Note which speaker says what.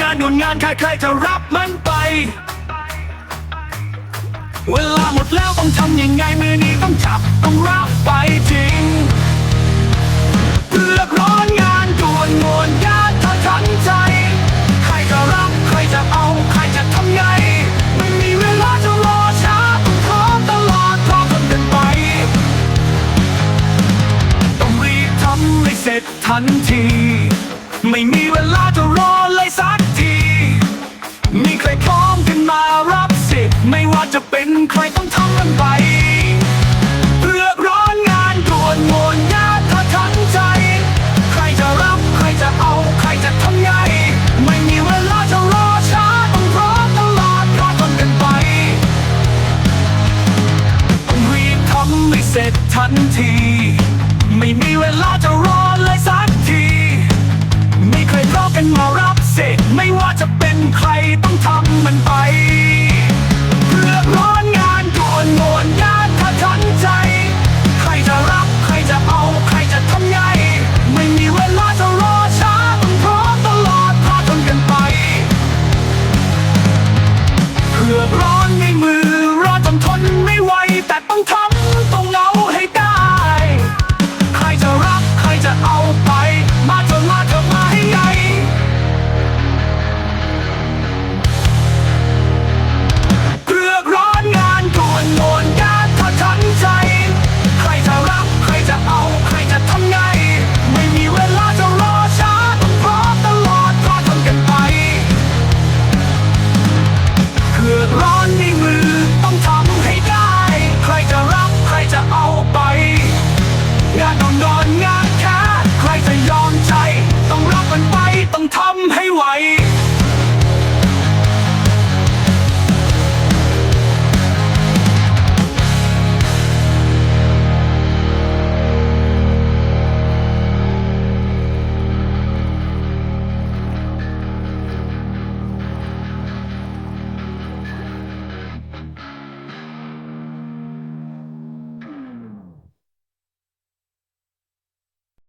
Speaker 1: งานหนุนงานใครๆจะรับมันไป เวลาหมดแล้วต้องทำยังไงมือนี้ต้องจับต้องรับไปจริงเลือกร้อนงานด่วนงวนยากถ้าทันใจ ใครจะรับใครจะเอาใครจะทำไงไม่มีเวลาจะรอช้าต้องพร้อมตลอดพร้อมกันกันไป ต้องรีบทำให้เสร็จทันที ไม่มีเวลาจะรอ ใครต้องทำมันไปเลือร้อนงานด่วนงวนยากถ้าทันใจ ใครจะรับใครจะเอาใครจะทำไง ไม่มีเวลาจะรอช้าต้องพร้อมตลอดรอทนกันไปต้องรีบทำให้เสร็จทันที ไม่มีเวลาจะรอเลยสักทีมีใครรอกันมารับเสร็จไม่ว่าจะ